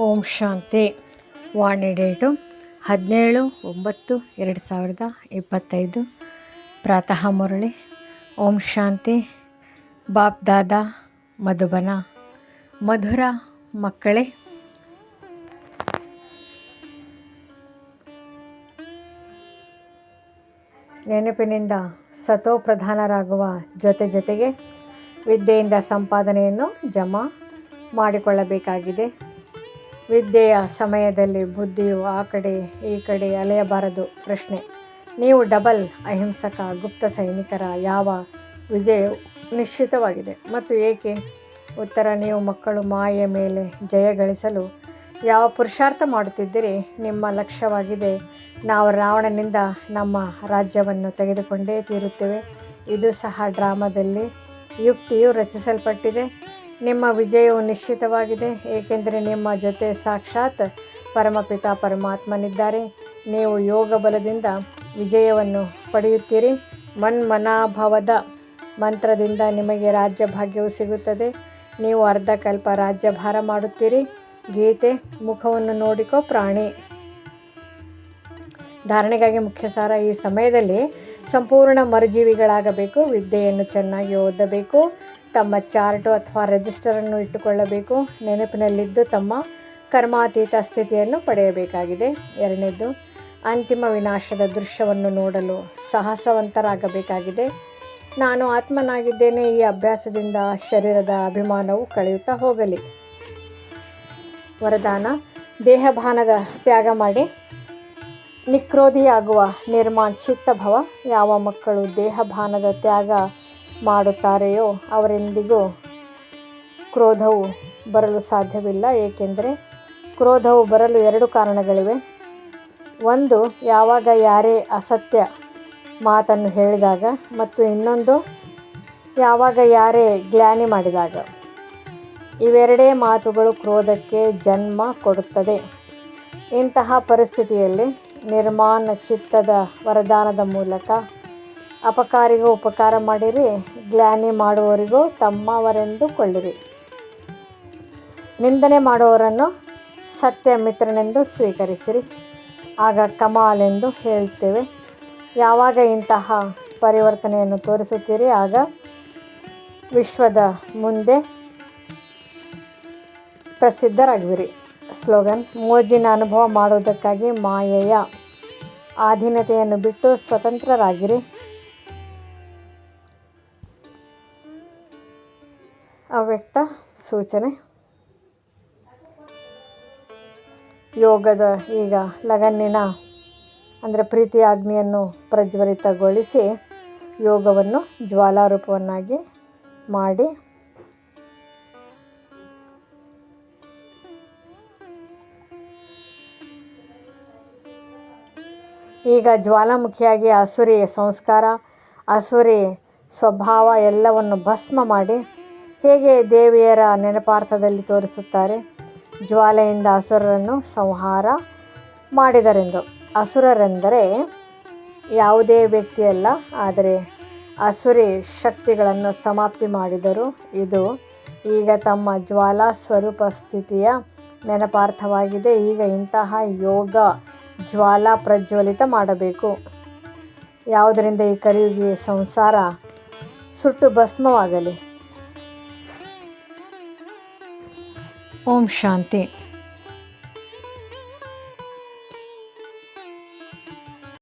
ಓಂ ಶಾಂತಿ. ವಾಣಿ date ಹದಿನೇಳು ಒಂಬತ್ತು ಎರಡು ಸಾವಿರದ ಇಪ್ಪತ್ತೈದು. ಪ್ರಾತಃ ಮುರಳಿ. ಓಂ ಶಾಂತಿ. ಬಾಪ್ ದಾದಾ, ಮಧುಬನ. ಮಧುರ ಮಕ್ಕಳೇ. ನೆನಪಿನಿಂದ ಸತೋಪ್ರಧಾನರಾಗುವ ಜೊತೆ ಜೊತೆಗೆ ವಿದ್ಯೆಯಿಂದ ಸಂಪಾದನೆಯನ್ನು ಜಮಾ ಮಾಡಿಕೊಳ್ಳಬೇಕಾಗಿದೆ. ವಿದ್ಯೆಯ ಸಮಯದಲ್ಲಿ ಬುದ್ಧಿಯು ಆ ಕಡೆ, ಈ ಕಡೆ ಅಲೆಯಬಾರದು ಪ್ರಶ್ನೆ. ನೀವು ಡಬಲ್ ಅಹಿಂಸಕ ಗುಪ್ತ ಸೈನಿಕರ ಯಾವ ವಿಜಯವು ನಿಶ್ಚಿತವಾಗಿದೆ? ಮತ್ತು ಏಕೆ? ಉತ್ತರ, ನೀವು ಮಕ್ಕಳು ಮಾಯೆಯ ಮೇಲೆ ಜಯ ಗಳಿಸಲು ಯಾವ ಪುರುಷಾರ್ಥ ಮಾಡುತ್ತಿದ್ದೀರಿ? ನಿಮ್ಮ ಲಕ್ಷ್ಯವಾಗಿದೆ, ನಾವು ರಾವಣನಿಂದ ನಮ್ಮ ರಾಜ್ಯವನ್ನು ತೆಗೆದುಕೊಂಡೇ ತೀರುತ್ತೇವೆ. ಇದು ಸಹ ಡ್ರಾಮಾದಲ್ಲಿ ಯುಕ್ತಿಯು ರಚಿಸಲ್ಪಟ್ಟಿದೆ. ನಿಮ್ಮ ವಿಜಯವು ನಿಶ್ಚಿತವಾಗಿದೆ, ಏಕೆಂದರೆ ನಿಮ್ಮ ಜೊತೆ ಸಾಕ್ಷಾತ್ ಪರಮಪಿತ ಪರಮಾತ್ಮನಿದ್ದಾರೆ. ನೀವು ಯೋಗ ಬಲದಿಂದ ವಿಜಯವನ್ನು ಪಡೆಯುತ್ತೀರಿ. ಮನ್ಮನಾಭವದ ಮಂತ್ರದಿಂದ ನಿಮಗೆ ರಾಜ್ಯ ಭಾಗ್ಯವು ಸಿಗುತ್ತದೆ. ನೀವು ಅರ್ಧಕಲ್ಪ ರಾಜ್ಯಭಾರ ಮಾಡುತ್ತೀರಿ. ಗೀತೆ ಮುಖವನ್ನು ನೋಡಿಕೋ ಪ್ರಾಣಿ. ಧಾರಣೆಗಾಗಿ ಮುಖ್ಯ ಸಾರ ಈ ಸಮಯದಲ್ಲಿ ಸಂಪೂರ್ಣ ಮರುಜೀವಿಗಳಾಗಬೇಕು, ವಿದ್ಯೆಯನ್ನು ಚೆನ್ನಾಗಿ ಓದಬೇಕು, ತಮ್ಮ ಚಾರ್ಟು ಅಥವಾ ರಿಜಿಸ್ಟರನ್ನು ಇಟ್ಟುಕೊಳ್ಳಬೇಕು, ನೆನಪಿನಲ್ಲಿದ್ದು ತಮ್ಮ ಕರ್ಮಾತೀತ ಸ್ಥಿತಿಯನ್ನು ಪಡೆಯಬೇಕಾಗಿದೆ. ಎರಡನೇದು, ಅಂತಿಮ ವಿನಾಶದ ದೃಶ್ಯವನ್ನು ನೋಡಲು ಸಾಹಸವಂತರಾಗಬೇಕಾಗಿದೆ. ನಾನು ಆತ್ಮನಾಗಿದ್ದೇನೆ, ಈ ಅಭ್ಯಾಸದಿಂದ ಶರೀರದ ಅಭಿಮಾನವು ಕಳೆಯುತ್ತಾ ಹೋಗಲಿ. ವರದಾನ ದೇಹಭಾನದ ತ್ಯಾಗ ಮಾಡಿ ನಿಕ್ರೋಧಿಯಾಗುವ ನಿರ್ಮಾಣ ಚಿತ್ತಭವ ಯಾವ ಮಕ್ಕಳು ದೇಹಭಾನದ ತ್ಯಾಗ ಮಾಡುತ್ತಾರೆಯೋ ಅವರೆಂದಿಗೂ ಕ್ರೋಧವು ಬರಲು ಸಾಧ್ಯವಿಲ್ಲ. ಏಕೆಂದರೆ ಕ್ರೋಧವು ಬರಲು ಎರಡು ಕಾರಣಗಳಿವೆ. ಒಂದು, ಯಾವಾಗ ಯಾರೇ ಅಸತ್ಯ ಮಾತನ್ನು ಹೇಳಿದಾಗ ಮತ್ತು ಇನ್ನೊಂದು, ಯಾವಾಗ ಯಾರೇ ಗ್ಲಾನಿ ಮಾಡಿದಾಗ. ಇವೆರಡೇ ಮಾತುಗಳು ಕ್ರೋಧಕ್ಕೆ ಜನ್ಮ ಕೊಡುತ್ತದೆ. ಇಂತಹ ಪರಿಸ್ಥಿತಿಯಲ್ಲಿ ನಿರ್ಮಾಣ ಚಿತ್ತದ ವರದಾನದ ಮೂಲಕ ಅಪಕಾರಿಗೂ ಉಪಕಾರ ಮಾಡಿರಿ, ಗ್ಲಾನಿ ಮಾಡುವವರಿಗೂ ತಮ್ಮವರೆಂದು ಕೊಳ್ಳಿರಿ. ನಿಂದನೆ ಮಾಡುವವರನ್ನು ಸತ್ಯ ಮಿತ್ರನೆಂದು ಸ್ವೀಕರಿಸಿರಿ. ಆಗ ಕಮಾಲ್ ಎಂದು ಹೇಳ್ತೇವೆ, ಯಾವಾಗ ಇಂತಹ ಪರಿವರ್ತನೆಯನ್ನು ತೋರಿಸುತ್ತೀರಿ? ಆಗ ವಿಶ್ವದ ಮುಂದೆ ಪ್ರಸಿದ್ಧರಾಗುವಿರಿ. ಸ್ಲೋಗನ್ ಮೋಜಿನ ಅನುಭವ ಮಾಡುವುದಕ್ಕಾಗಿ ಮಾಯೆಯ ಆಧೀನತೆಯನ್ನು ಬಿಟ್ಟು ಸ್ವತಂತ್ರರಾಗಿರಿ. ಅವ್ಯಕ್ತ ಸೂಚನೆ. ಯೋಗದ ಈಗ ಲಗನ್ನಿನ, ಅಂದರೆ ಪ್ರೀತಿ ಅಗ್ನಿಯನ್ನು ಪ್ರಜ್ವಲಿತಗೊಳಿಸಿ ಯೋಗವನ್ನು ಜ್ವಾಲಾರೂಪವನ್ನಾಗಿ ಮಾಡಿ. ಈಗ ಜ್ವಾಲಾಮುಖಿಯಾಗಿ ಅಸುರಿ ಸಂಸ್ಕಾರ ಅಸುರಿ ಸ್ವಭಾವ ಎಲ್ಲವನ್ನು ಭಸ್ಮ ಮಾಡಿ ಹೇಗೆ ದೇವಿಯರ ನೆನಪಾರ್ಥದಲ್ಲಿ ತೋರಿಸುತ್ತಾರೆ? ಜ್ವಾಲೆಯಿಂದ ಅಸುರರನ್ನು ಸಂಹಾರ ಮಾಡಿದರೆಂದು. ಅಸುರರೆಂದರೆ ಯಾವುದೇ ವ್ಯಕ್ತಿಯಲ್ಲ, ಆದರೆ ಅಸುರಿ ಶಕ್ತಿಗಳನ್ನು ಸಮಾಪ್ತಿ ಮಾಡಿದರು. ಇದು ಈಗ ತಮ್ಮ ಜ್ವಾಲಾ ಸ್ವರೂಪ ಸ್ಥಿತಿಯ ನೆನಪಾರ್ಥವಾಗಿದೆ. ಈಗ ಇಂತಹ ಯೋಗ ಜ್ವಾಲಾ ಪ್ರಜ್ವಲಿತ ಮಾಡಬೇಕು. ಯಾವುದರಿಂದ ಈ ಕಲಿಯುಗಿ ಸಂಸಾರ ಸುಟ್ಟು ಭಸ್ಮವಾಗಲಿ? ಓಂ ಶಾಂತಿ.